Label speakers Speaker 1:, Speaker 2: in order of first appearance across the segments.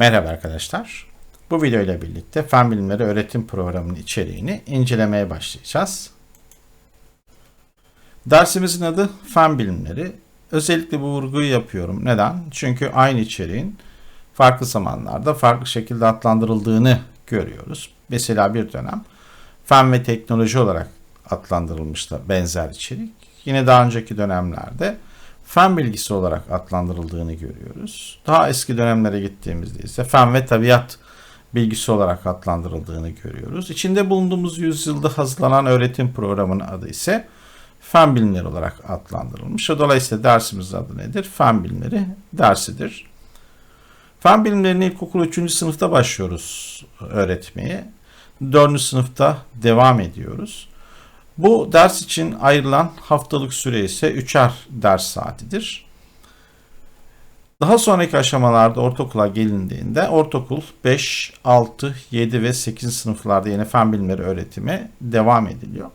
Speaker 1: Merhaba arkadaşlar. Bu video ile birlikte Fen Bilimleri Öğretim Programı'nın içeriğini incelemeye başlayacağız. Dersimizin adı Fen Bilimleri. Özellikle bu vurguyu yapıyorum. Neden? Çünkü aynı içeriğin farklı zamanlarda farklı şekilde adlandırıldığını görüyoruz. Mesela bir dönem fen ve teknoloji olarak adlandırılmıştı benzer içerik. Yine daha önceki dönemlerde fen bilgisi olarak adlandırıldığını görüyoruz. Daha eski dönemlere gittiğimizde ise fen ve tabiat bilgisi olarak adlandırıldığını görüyoruz. İçinde bulunduğumuz yüzyılda hazırlanan öğretim programının adı ise fen bilimleri olarak adlandırılmış. Dolayısıyla dersimizin adı nedir? Fen bilimleri dersidir. Fen bilimlerini ilkokul 3. sınıfta başlıyoruz öğretmeye. 4. sınıfta devam ediyoruz. Bu ders için ayrılan haftalık süre ise 3'er ders saatidir. Daha sonraki aşamalarda ortaokula gelindiğinde ortaokul 5, 6, 7 ve 8 sınıflarda yine fen bilimleri öğretimi devam ediliyor.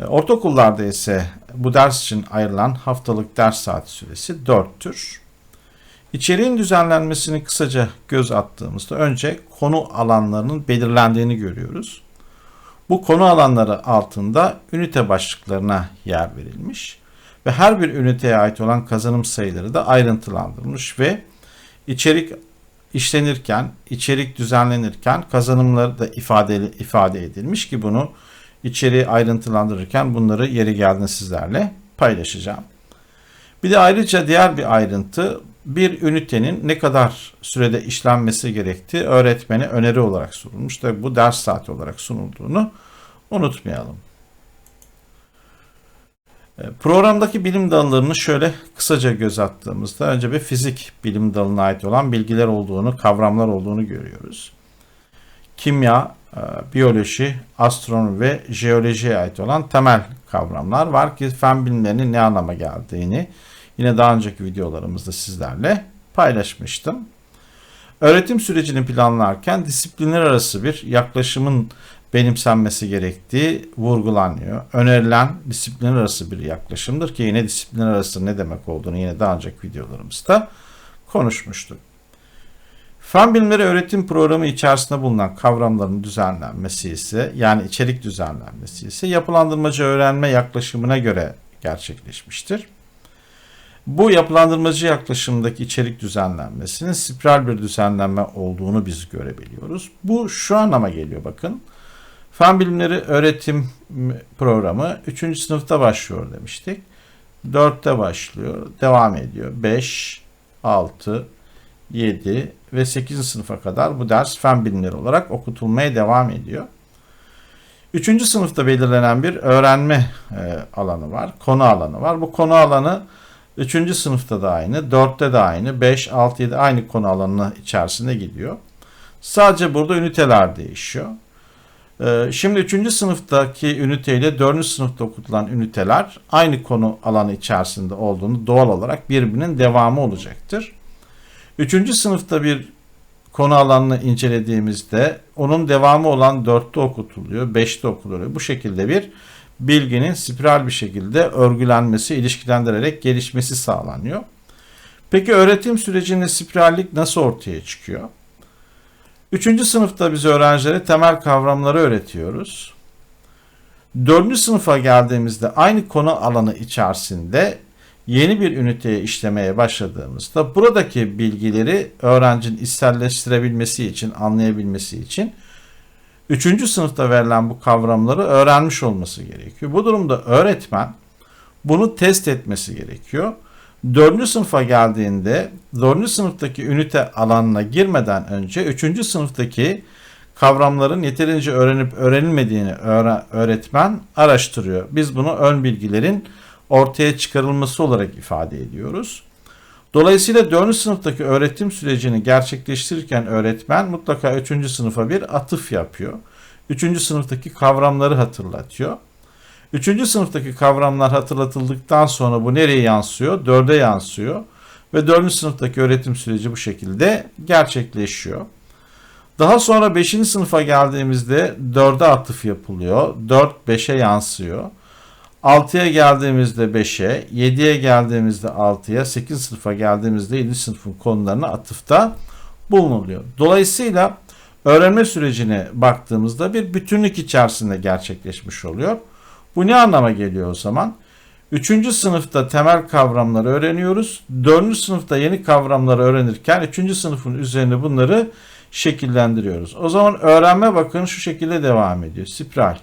Speaker 1: E, ortaokullarda ise bu ders için ayrılan haftalık ders saati süresi 4'tür. İçeriğin düzenlenmesini kısaca göz attığımızda önce konu alanlarının belirlendiğini görüyoruz. Bu konu alanları altında ünite başlıklarına yer verilmiş ve her bir üniteye ait olan kazanım sayıları da ayrıntılandırılmış ve içerik işlenirken, içerik düzenlenirken kazanımları da ifade, ifade edilmiş ki bunu içeriği ayrıntılandırırken bunları yeri geldiğinde sizlerle paylaşacağım. Bir de ayrıca diğer bir ayrıntı bir ünitenin ne kadar sürede işlenmesi gerektiği öğretmene öneri olarak sunulmuş. Tabi bu ders saati olarak sunulduğunu unutmayalım. E, programdaki bilim dallarını şöyle kısaca göz attığımızda önce bir fizik bilim dalına ait olan bilgiler olduğunu, kavramlar olduğunu görüyoruz. Kimya, e, biyoloji, astronomi ve jeolojiye ait olan temel kavramlar var ki fen bilimlerinin ne anlama geldiğini yine daha önceki videolarımızda sizlerle paylaşmıştım. Öğretim sürecini planlarken disiplinler arası bir yaklaşımın benimsenmesi gerektiği vurgulanıyor. Önerilen disiplinler arası bir yaklaşımdır ki yine disiplinler arası ne demek olduğunu yine daha önceki videolarımızda konuşmuştuk. Fen bilimleri öğretim programı içerisinde bulunan kavramların düzenlenmesi ise yani içerik düzenlenmesi ise yapılandırmacı öğrenme yaklaşımına göre gerçekleşmiştir. Bu yapılandırmacı yaklaşımdaki içerik düzenlenmesinin spiral bir düzenlenme olduğunu biz görebiliyoruz. Bu şu anlama geliyor bakın. Fen bilimleri öğretim programı 3. sınıfta başlıyor demiştik. 4'te başlıyor, devam ediyor. 5, 6, 7 ve 8. sınıfa kadar bu ders fen bilimleri olarak okutulmaya devam ediyor. 3. sınıfta belirlenen bir öğrenme e, alanı var, konu alanı var. Bu konu alanı 3. sınıfta da aynı, 4'te de aynı, 5, 6, 7 aynı konu alanı içerisinde gidiyor. Sadece burada üniteler değişiyor. Ee, şimdi 3. sınıftaki ünite ile 4. sınıfta okutulan üniteler aynı konu alanı içerisinde olduğunu doğal olarak birbirinin devamı olacaktır. 3. sınıfta bir konu alanını incelediğimizde onun devamı olan 4'te okutuluyor, 5'te okutuluyor. Bu şekilde bir bilginin spiral bir şekilde örgülenmesi, ilişkilendirerek gelişmesi sağlanıyor. Peki öğretim sürecinde spirallik nasıl ortaya çıkıyor? Üçüncü sınıfta biz öğrencilere temel kavramları öğretiyoruz. Dördüncü sınıfa geldiğimizde aynı konu alanı içerisinde yeni bir üniteye işlemeye başladığımızda buradaki bilgileri öğrencinin içselleştirebilmesi için, anlayabilmesi için üçüncü sınıfta verilen bu kavramları öğrenmiş olması gerekiyor. Bu durumda öğretmen bunu test etmesi gerekiyor. Dördüncü sınıfa geldiğinde dördüncü sınıftaki ünite alanına girmeden önce üçüncü sınıftaki kavramların yeterince öğrenip öğrenilmediğini öğretmen araştırıyor. Biz bunu ön bilgilerin ortaya çıkarılması olarak ifade ediyoruz. Dolayısıyla 4. sınıftaki öğretim sürecini gerçekleştirirken öğretmen mutlaka 3. sınıfa bir atıf yapıyor. 3. sınıftaki kavramları hatırlatıyor. Üçüncü sınıftaki kavramlar hatırlatıldıktan sonra bu nereye yansıyor? Dörde yansıyor. Ve dördüncü sınıftaki öğretim süreci bu şekilde gerçekleşiyor. Daha sonra beşinci sınıfa geldiğimizde dörde atıf yapılıyor. Dört beşe yansıyor. 6'ya geldiğimizde 5'e, 7'ye geldiğimizde 6'ya, 8 sınıfa geldiğimizde 7. sınıfın konularına atıfta bulunuluyor. Dolayısıyla öğrenme sürecine baktığımızda bir bütünlük içerisinde gerçekleşmiş oluyor. Bu ne anlama geliyor o zaman? Üçüncü sınıfta temel kavramları öğreniyoruz. Dördüncü sınıfta yeni kavramları öğrenirken üçüncü sınıfın üzerine bunları şekillendiriyoruz. O zaman öğrenme bakın şu şekilde devam ediyor. Spiral.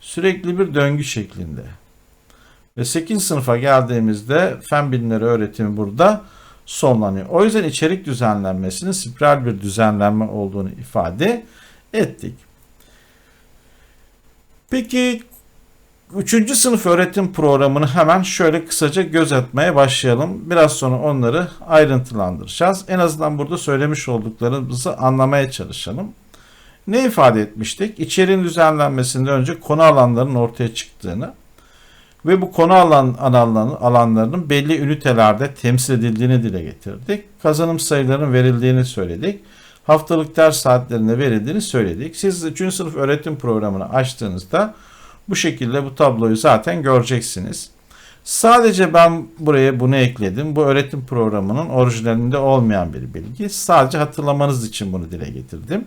Speaker 1: Sürekli bir döngü şeklinde. Ve 8. sınıfa geldiğimizde fen bilimleri öğretimi burada sonlanıyor. O yüzden içerik düzenlenmesinin spiral bir düzenlenme olduğunu ifade ettik. Peki 3. sınıf öğretim programını hemen şöyle kısaca göz atmaya başlayalım. Biraz sonra onları ayrıntılandıracağız. En azından burada söylemiş olduklarımızı anlamaya çalışalım. Ne ifade etmiştik? İçeriğin düzenlenmesinde önce konu alanlarının ortaya çıktığını ve bu konu alan, alanlarının, alanlarının belli ünitelerde temsil edildiğini dile getirdik. Kazanım sayılarının verildiğini söyledik. Haftalık ders saatlerinde verildiğini söyledik. Siz 3. sınıf öğretim programını açtığınızda bu şekilde bu tabloyu zaten göreceksiniz. Sadece ben buraya bunu ekledim. Bu öğretim programının orijinalinde olmayan bir bilgi. Sadece hatırlamanız için bunu dile getirdim.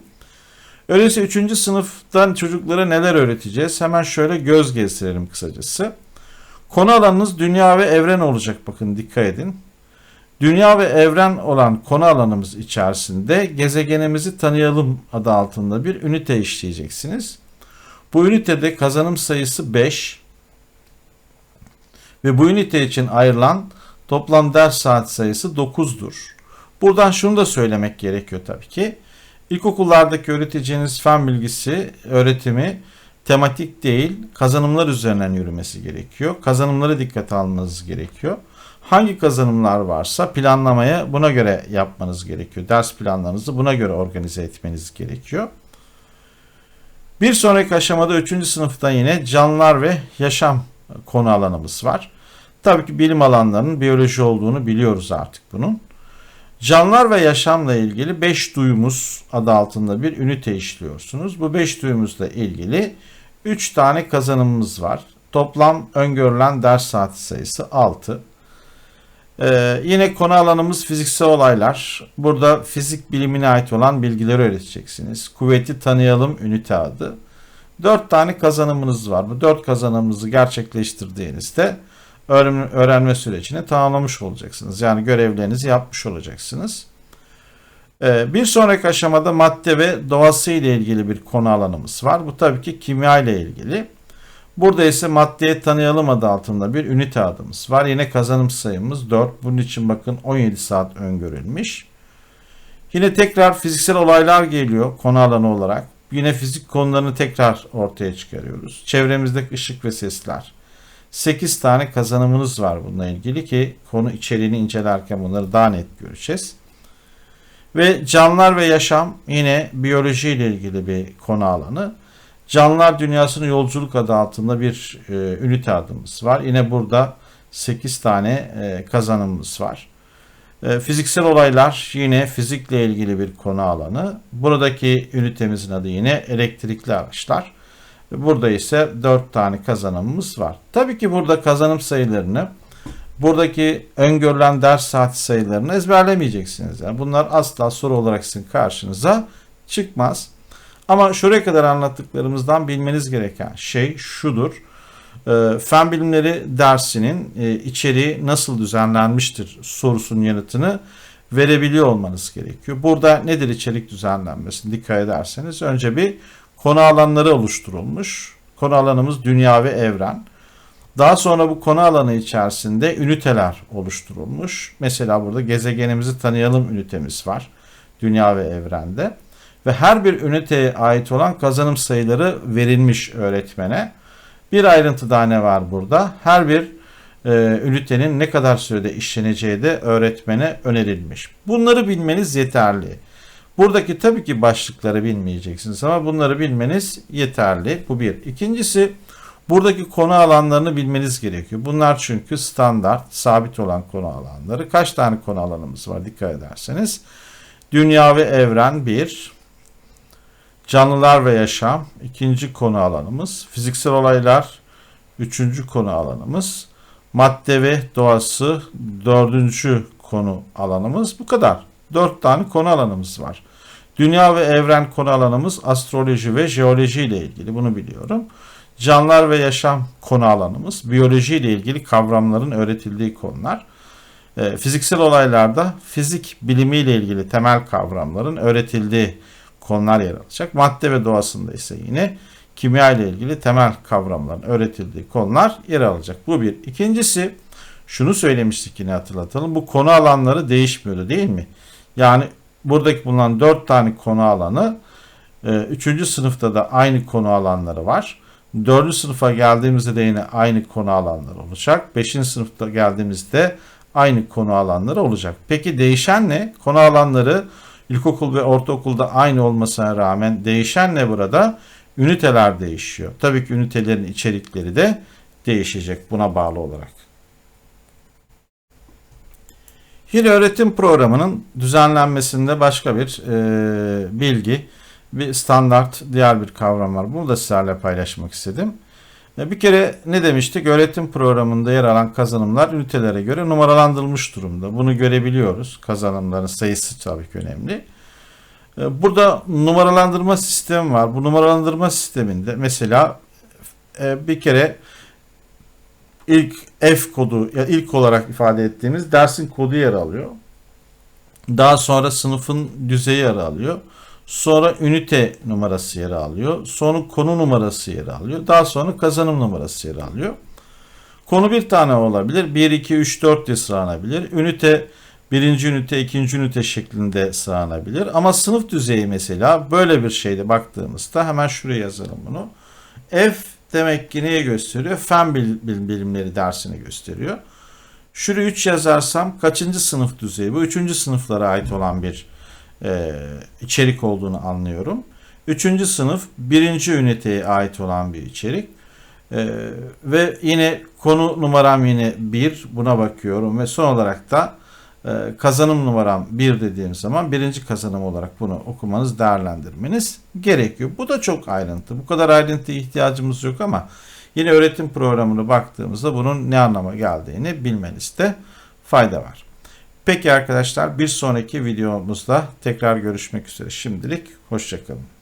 Speaker 1: Öyleyse 3. sınıftan çocuklara neler öğreteceğiz? Hemen şöyle göz gezdirelim kısacası. Konu alanınız dünya ve evren olacak bakın dikkat edin. Dünya ve evren olan konu alanımız içerisinde gezegenimizi tanıyalım adı altında bir ünite işleyeceksiniz. Bu ünitede kazanım sayısı 5 ve bu ünite için ayrılan toplam ders saat sayısı 9'dur. Buradan şunu da söylemek gerekiyor tabii ki. İlkokullardaki öğreteceğiniz fen bilgisi öğretimi tematik değil kazanımlar üzerinden yürümesi gerekiyor. Kazanımları dikkate almanız gerekiyor. Hangi kazanımlar varsa planlamaya buna göre yapmanız gerekiyor. Ders planlarınızı buna göre organize etmeniz gerekiyor. Bir sonraki aşamada 3. sınıfta yine canlılar ve yaşam konu alanımız var. Tabii ki bilim alanlarının biyoloji olduğunu biliyoruz artık bunun. Canlılar ve yaşamla ilgili 5 duyumuz adı altında bir ünite işliyorsunuz. Bu 5 duyumuzla ilgili 3 tane kazanımımız var. Toplam öngörülen ders saati sayısı 6. Ee, yine konu alanımız fiziksel olaylar. Burada fizik bilimine ait olan bilgileri öğreteceksiniz. Kuvveti tanıyalım ünite adı. 4 tane kazanımınız var. Bu 4 kazanımınızı gerçekleştirdiğinizde öğrenme sürecini tamamlamış olacaksınız. Yani görevlerinizi yapmış olacaksınız. Ee, bir sonraki aşamada madde ve doğası ile ilgili bir konu alanımız var. Bu tabii ki kimya ile ilgili. Burada ise maddeye tanıyalım adı altında bir ünite adımız var. Yine kazanım sayımız 4. Bunun için bakın 17 saat öngörülmüş. Yine tekrar fiziksel olaylar geliyor konu alanı olarak. Yine fizik konularını tekrar ortaya çıkarıyoruz. Çevremizdeki ışık ve sesler. 8 tane kazanımınız var bununla ilgili ki konu içeriğini incelerken bunları daha net göreceğiz. Ve canlılar ve yaşam yine biyoloji ile ilgili bir konu alanı. Canlılar Dünyası'nın yolculuk adı altında bir e, ünite adımız var. Yine burada 8 tane e, kazanımımız var. E, fiziksel olaylar yine fizikle ilgili bir konu alanı. Buradaki ünitemizin adı yine elektrikli araçlar. Burada ise 4 tane kazanımımız var. Tabii ki burada kazanım sayılarını buradaki öngörülen ders saati sayılarını ezberlemeyeceksiniz. Yani bunlar asla soru olarak sizin karşınıza çıkmaz. Ama şuraya kadar anlattıklarımızdan bilmeniz gereken şey şudur. E, fen bilimleri dersinin e, içeriği nasıl düzenlenmiştir sorusunun yanıtını verebiliyor olmanız gerekiyor. Burada nedir içerik düzenlenmesi? Dikkat ederseniz önce bir konu alanları oluşturulmuş. Konu alanımız dünya ve evren. Daha sonra bu konu alanı içerisinde üniteler oluşturulmuş. Mesela burada gezegenimizi tanıyalım ünitemiz var. Dünya ve evrende. Ve her bir üniteye ait olan kazanım sayıları verilmiş öğretmene. Bir ayrıntı daha ne var burada? Her bir e, ünitenin ne kadar sürede işleneceği de öğretmene önerilmiş. Bunları bilmeniz yeterli. Buradaki tabii ki başlıkları bilmeyeceksiniz ama bunları bilmeniz yeterli. Bu bir. İkincisi buradaki konu alanlarını bilmeniz gerekiyor. Bunlar çünkü standart, sabit olan konu alanları. Kaç tane konu alanımız var dikkat ederseniz. Dünya ve evren bir. Canlılar ve yaşam ikinci konu alanımız. Fiziksel olaylar üçüncü konu alanımız. Madde ve doğası dördüncü konu alanımız. Bu kadar. Dört tane konu alanımız var. Dünya ve evren konu alanımız astroloji ve jeoloji ile ilgili bunu biliyorum. Canlılar ve yaşam konu alanımız biyoloji ile ilgili kavramların öğretildiği konular. E, fiziksel olaylarda fizik bilimi ile ilgili temel kavramların öğretildiği konular yer alacak. Madde ve doğasında ise yine kimya ile ilgili temel kavramların öğretildiği konular yer alacak. Bu bir. İkincisi şunu söylemiştik yine hatırlatalım. Bu konu alanları değişmiyordu değil mi? Yani buradaki bulunan 4 tane konu alanı 3. E, sınıfta da aynı konu alanları var. 4. sınıfa geldiğimizde de yine aynı konu alanları olacak. 5. sınıfta geldiğimizde aynı konu alanları olacak. Peki değişen ne? Konu alanları ilkokul ve ortaokulda aynı olmasına rağmen değişen ne burada? Üniteler değişiyor. Tabii ki ünitelerin içerikleri de değişecek buna bağlı olarak. Yine öğretim programının düzenlenmesinde başka bir e, bilgi, bir standart diğer bir kavram var. Bunu da sizlerle paylaşmak istedim. E, bir kere ne demiştik? Öğretim programında yer alan kazanımlar ünitelere göre numaralandırılmış durumda. Bunu görebiliyoruz. Kazanımların sayısı tabii ki önemli. E, burada numaralandırma sistemi var. Bu numaralandırma sisteminde mesela e, bir kere ilk F kodu ya ilk olarak ifade ettiğimiz dersin kodu yer alıyor. Daha sonra sınıfın düzeyi yer alıyor. Sonra ünite numarası yer alıyor. Sonra konu numarası yer alıyor. Daha sonra kazanım numarası yer alıyor. Konu bir tane olabilir. 1, 2, 3, 4 diye sıralanabilir. Ünite birinci ünite, ikinci ünite şeklinde sıralanabilir. Ama sınıf düzeyi mesela böyle bir şeyde baktığımızda hemen şuraya yazalım bunu. F demek ki neye gösteriyor? Fen bilimleri dersini gösteriyor. Şuraya 3 yazarsam kaçıncı sınıf düzeyi? Bu üçüncü sınıflara ait olan bir e, içerik olduğunu anlıyorum. Üçüncü sınıf birinci üniteye ait olan bir içerik. E, ve yine konu numaram yine 1 buna bakıyorum ve son olarak da e, kazanım numaram 1 dediğim zaman birinci kazanım olarak bunu okumanız değerlendirmeniz gerekiyor. Bu da çok ayrıntı. Bu kadar ayrıntıya ihtiyacımız yok ama yine öğretim programına baktığımızda bunun ne anlama geldiğini bilmenizde fayda var. Peki arkadaşlar bir sonraki videomuzda tekrar görüşmek üzere. Şimdilik hoşçakalın.